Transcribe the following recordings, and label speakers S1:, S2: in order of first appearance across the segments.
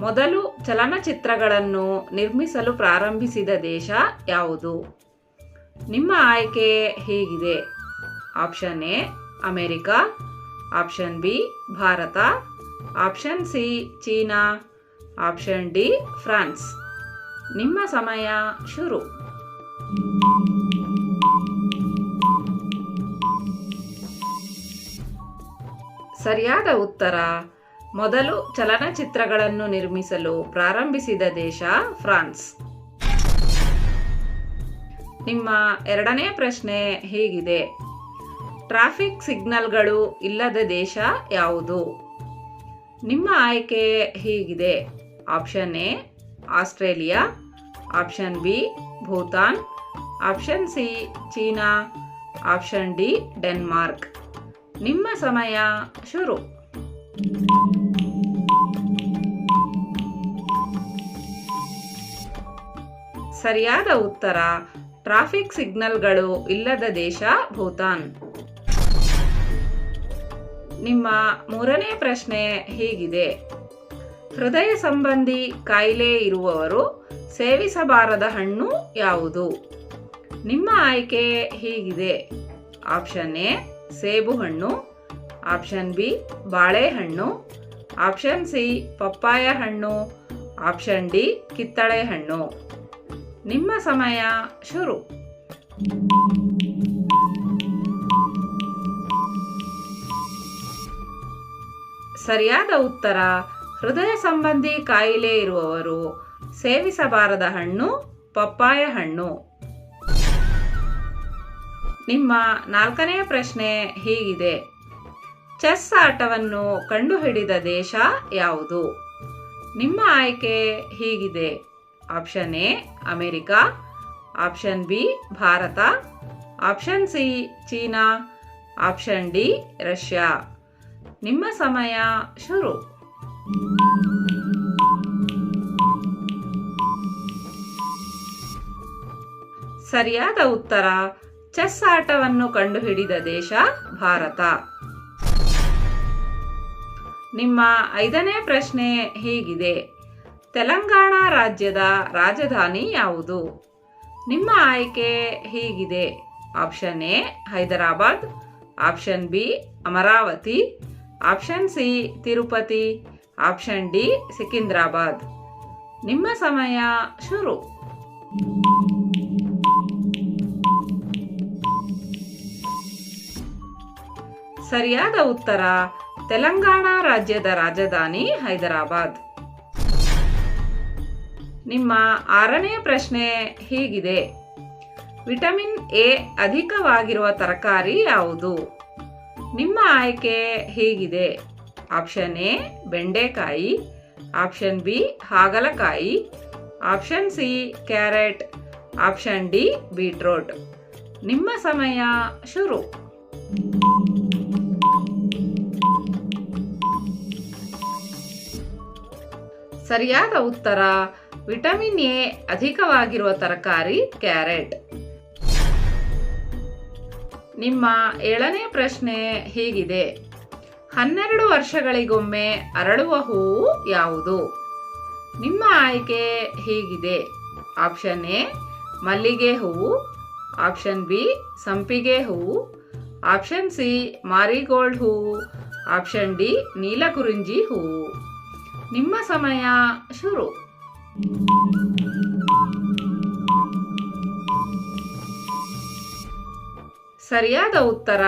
S1: ಮೊದಲು ಚಲನಚಿತ್ರಗಳನ್ನು ನಿರ್ಮಿಸಲು ಪ್ರಾರಂಭಿಸಿದ ದೇಶ ಯಾವುದು? ನಿಮ್ಮ ಆಯ್ಕೆ ಹೀಗಿದೆ? Option A, America. Option B, Bharat. Option C, China. Option D, France. ನಿಮ್ಮ ಸಮಯ ಶುರು. ಸರಿಯಾದ ಉತ್ತರ ಮೊದಲು ಚಲನಚಿತ್ರಗಳನ್ನು ನಿರ್ಮಿಸಲು ಪ್ರಾರಂಭಿಸಿದ ದೇಶ ಫ್ರಾನ್ಸ್. ನಿಮ್ಮ ಎರಡನೇ ಪ್ರಶ್ನೆ ಹೇಗಿದೆ. ಟ್ರಾಫಿಕ್ ಸಿಗ್ನಲ್ಗಳು ಇಲ್ಲದ ದೇಶ ಯಾವುದು? ನಿಮ್ಮ ಆಯ್ಕೆ ಹೀಗಿದೆ. Option A, Australia. Option B, Bhutan. Option C, China. Option D, Denmark. ನಿಮ್ಮ ಸಮಯ ಶುರು. ಸರಿಯಾದ ಉತ್ತರ, ಟ್ರಾಫಿಕ್ ಸಿಗ್ನಲ್ಗಳು ಇಲ್ಲದ ದೇಶ ಭೂತಾನ್. ನಿಮ್ಮ ಮೂರನೇ ಪ್ರಶ್ನೆ ಹೀಗಿದೆ. ಹೃದಯ ಸಂಬಂಧಿ ಕಾಯಿಲೆ ಇರುವವರು ಸೇವಿಸಬಾರದ ಹಣ್ಣು ಯಾವುದು? ನಿಮ್ಮ ಆಯ್ಕೆ ಹೀಗಿದೆ. ಆಪ್ಷನ್ ಎ, ಸೇಬು ಹಣ್ಣು. ಆಪ್ಷನ್ ಬಿ ಬಾಳೆಹಣ್ಣು ಆಪ್ಷನ್ ಸಿ, ಪಪ್ಪಾಯ ಹಣ್ಣು. ಆಪ್ಷನ್ ಡಿ, ಕಿತ್ತಳೆ ಹಣ್ಣು. ನಿಮ್ಮ ಸಮಯ ಶುರು. ಸರಿಯಾದ ಉತ್ತರ, ಹೃದಯ ಸಂಬಂಧಿ ಕಾಯಿಲೆ ಇರುವವರು ಸೇವಿಸಬಾರದ ಹಣ್ಣು, ಪಪ್ಪಾಯ ಹಣ್ಣು. ನಿಮ್ಮ ನಾಲ್ಕನೆಯ ಪ್ರಶ್ನೆ ಹೀಗಿದೆ. ಚೆಸ್ ಆಟವನ್ನು ಕಂಡುಹಿಡಿದ ದೇಶ ಯಾವುದು? ನಿಮ್ಮ ಆಯ್ಕೆ ಹೀಗಿದೆ. Option A, America. Option B, Bharat. Option C, China. Option D, Russia. ನಿಮ್ಮ ಸಮಯ ಶುರು. ಸರಿಯಾದ ಉತ್ತರ, ಚೆಸ್ ಆಟವನ್ನು ಕಂಡುಹಿಡಿದ ದೇಶ ಭಾರತ. ನಿಮ್ಮ ಐದನೇ ಪ್ರಶ್ನೆ ಹೀಗಿದೆ. ತೆಲಂಗಾಣ ರಾಜ್ಯದ ರಾಜಧಾನಿ ಯಾವುದು? ನಿಮ್ಮ ಆಯ್ಕೆ ಹೀಗಿದೆ. Option A, Hyderabad. Option B, Amaravati. Option C, Tirupati. Option D, Secunderabad. ನಿಮ್ಮ ಸಮಯ ಶುರು. ಸರಿಯಾದ ಉತ್ತರ, ತೆಲಂಗಾಣ ರಾಜ್ಯದ ರಾಜಧಾನಿ ಹೈದರಾಬಾದ್. ನಿಮ್ಮ ಆರನೇ ಪ್ರಶ್ನೆ ಹೀಗಿದೆ. ವಿಟಮಿನ್ ಎ ಅಧಿಕವಾಗಿರುವ ತರಕಾರಿ ಯಾವುದು? ನಿಮ್ಮ ಆಯ್ಕೆ ಹೀಗಿದೆ. ಆಪ್ಷನ್ ಎ, ಬೆಂಡೆಕಾಯಿ. ಆಪ್ಷನ್ ಬಿ, ಹಾಗಲಕಾಯಿ. Option C, carrot. Option D, beetroot. ನಿಮ್ಮ ಸಮಯ ಶುರು. ಸರಿಯಾದ ಉತ್ತರ ವಿಟಮಿನ್ ಎ ಅಧಿಕವಾಗಿರುವ ತರಕಾರಿ, ಕ್ಯಾರೆಟ್. ನಿಮ್ಮ ಏಳನೇ ಪ್ರಶ್ನೆ ಹೀಗಿದೆ. ಹನ್ನೆರಡು ವರ್ಷಗಳಿಗೊಮ್ಮೆ ಅರಳುವ ಹೂವು ಯಾವುದು? ನಿಮ್ಮ ಆಯ್ಕೆ ಹೀಗಿದೆ. ಆಪ್ಷನ್ ಎ, ಮಲ್ಲಿಗೆ ಹೂವು. ಆಪ್ಷನ್ ಬಿ, ಸಂಪಿಗೆ ಹೂವು. ಆಪ್ಷನ್ ಸಿ, ಮಾರಿಗೋಲ್ಡ್ ಹೂವು. ಆಪ್ಷನ್ ಡಿ, ನೀಲಕುರುಂಜಿ ಹೂವು. ನಿಮ್ಮ ಸಮಯ ಶುರು. ಸರಿಯಾದ ಉತ್ತರ.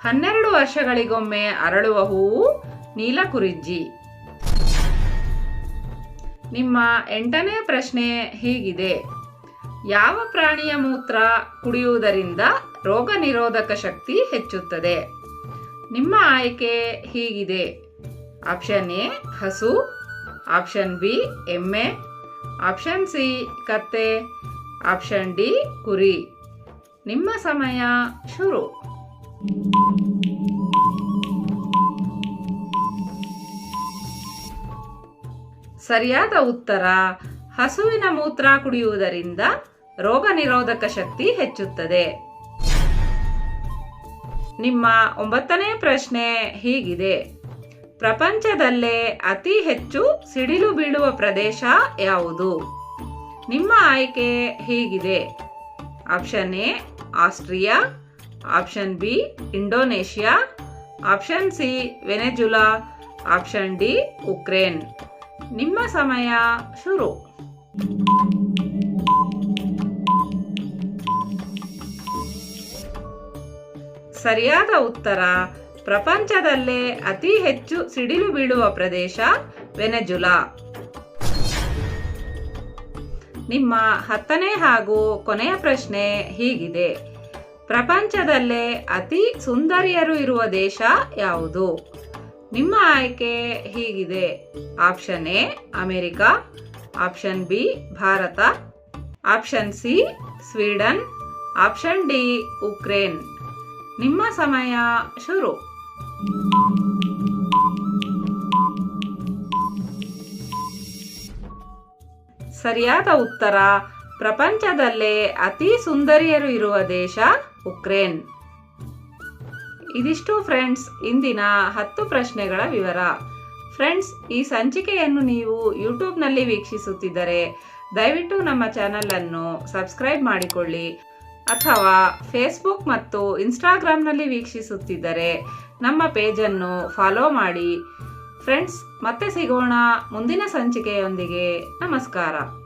S1: ಹನ್ನೆರಡು ವರ್ಷಗಳಿಗೊಮ್ಮೆ ಅರಳುವ ಹೂವು ನೀಲಕುರಿಂಜಿ ನಿಮ್ಮ ಎಂಟನೇ ಪ್ರಶ್ನೆ ಹೀಗಿದೆ. ಯಾವ ಪ್ರಾಣಿಯ ಮೂತ್ರ ಕುಡಿಯುವುದರಿಂದ ರೋಗ ನಿರೋಧಕ ಶಕ್ತಿ ಹೆಚ್ಚುತ್ತದೆ? ನಿಮ್ಮ ಆಯ್ಕೆ ಹೀಗಿದೆ. ಆಪ್ಷನ್ ಎ ಹಸು, ಆಪ್ಷನ್ ಬಿ ಎಮ್ಮೆ ಆಪ್ಷನ್ ಸಿ, ಕತ್ತೆ. ಆಪ್ಷನ್ ಡಿ, ಕುರಿ. ನಿಮ್ಮ ಸಮಯ ಶುರು. ಸರಿಯಾದ ಉತ್ತರ, ಹಸುವಿನ ಮೂತ್ರ ಕುಡಿಯುವುದರಿಂದ ರೋಗ ನಿರೋಧಕ ಶಕ್ತಿ ಹೆಚ್ಚುತ್ತದೆ. ನಿಮ್ಮ ಒಂಬತ್ತನೇ ಪ್ರಶ್ನೆ ಹೀಗಿದೆ. ಪ್ರಪಂಚದಲ್ಲೇ ಅತಿ ಹೆಚ್ಚು ಸಿಡಿಲು ಬೀಳುವ ಪ್ರದೇಶ ಯಾವುದು? ನಿಮ್ಮ ಆಯ್ಕೆ ಹೀಗಿದೆ. Option A, Austria. Option B, Indonesia. Option C, Venezuela. Option D, Ukraine. ನಿಮ್ಮ ಸಮಯ ಶುರು. ಸರಿಯಾದ ಉತ್ತರ ಪ್ರಪಂಚದಲ್ಲೇ ಅತಿ ಹೆಚ್ಚು ಸಿಡಿಲು ಬೀಳುವ ಪ್ರದೇಶ ವೆನೆಜುಲಾ. ನಿಮ್ಮ ಹತ್ತನೇ ಹಾಗೂ ಕೊನೆಯ ಪ್ರಶ್ನೆ ಹೀಗಿದೆ. ಪ್ರಪಂಚದಲ್ಲೇ ಅತಿ ಸುಂದರಿಯರು ಇರುವ ದೇಶ ಯಾವುದು? ನಿಮ್ಮ ಆಯ್ಕೆ ಹೀಗಿದೆ. Option A, America. Option B, Bharat. Option C, Sweden. Option D, Ukraine. ನಿಮ್ಮ ಸಮಯ ಶುರು. ಸರಿಯಾದ ಉತ್ತರ. ಪ್ರಪಂಚದಲ್ಲೇ ಅತಿ ಸುಂದರಿಯರು ಇರುವ ದೇಶ ಉಕ್ರೇನ್. ಇದಿಷ್ಟು ಫ್ರೆಂಡ್ಸ್, ಇಂದಿನ ಹತ್ತು ಪ್ರಶ್ನೆಗಳ ವಿವರ. ಫ್ರೆಂಡ್ಸ್, ಈ ಸಂಚಿಕೆಯನ್ನು ನೀವು ಯೂಟ್ಯೂಬ್ನಲ್ಲಿ ವೀಕ್ಷಿಸುತ್ತಿದ್ದರೆ ದಯವಿಟ್ಟು ನಮ್ಮ ಚಾನಲ್ ಅನ್ನು ಸಬ್ಸ್ಕ್ರೈಬ್ ಮಾಡಿಕೊಳ್ಳಿ. ಅಥವಾ ಫೇಸ್ಬುಕ್ ಮತ್ತು ಇನ್ಸ್ಟಾಗ್ರಾಮ್ನಲ್ಲಿ ವೀಕ್ಷಿಸುತ್ತಿದ್ದರೆ ನಮ್ಮ ಪೇಜನ್ನು ಫಾಲೋ ಮಾಡಿ. ಫ್ರೆಂಡ್ಸ್ ಮತ್ತೆ ಸಿಗೋಣ ಮುಂದಿನ ಸಂಚಿಕೆಯೊಂದಿಗೆ. ನಮಸ್ಕಾರ.